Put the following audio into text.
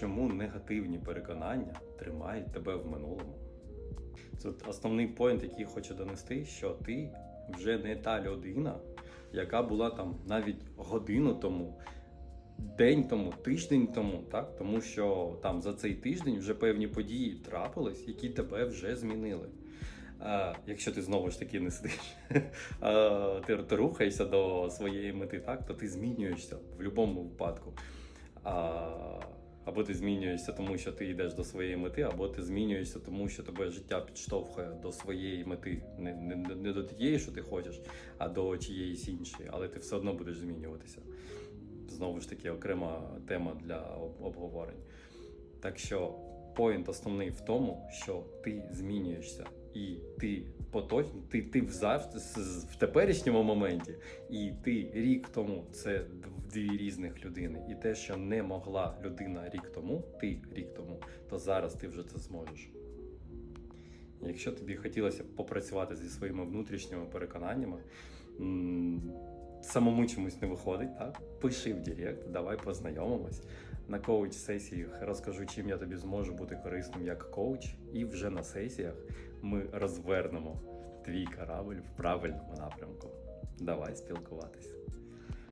чому негативні переконання тримають тебе в минулому. Це основний поінт, який хочу донести, що ти вже не та людина, яка була там навіть годину тому, день тому, тиждень тому, так? Тому що там за цей тиждень вже певні події трапились, які тебе вже змінили. А, якщо ти знову ж таки не сидиш, а, ти, ти рухаєшся до своєї мети, так, то ти змінюєшся в будь-якому випадку. Або ти змінюєшся, тому що ти йдеш до своєї мети, або ти змінюєшся, тому що тебе життя підштовхує до своєї мети. Не, не, не до тієї, що ти хочеш, а до чиєїсь іншої, але ти все одно будеш змінюватися. Знову ж таки, окрема тема для обговорень. Так що поінт основний в тому, що ти змінюєшся, і ти поточний, ти, ти в, зав... в теперішньому моменті, і ти рік тому це дві різних людини. І те, що не могла людина рік тому, ти рік тому, то зараз ти вже це зможеш. Якщо тобі хотілося попрацювати зі своїми внутрішніми переконаннями, самому чомусь не виходить, так? Пиши в Директ, давай познайомимось. На коуч сесіях розкажу, чим я тобі зможу бути корисним як коуч, і вже на сесіях ми розвернемо твій корабль в правильному напрямку. Давай спілкуватись.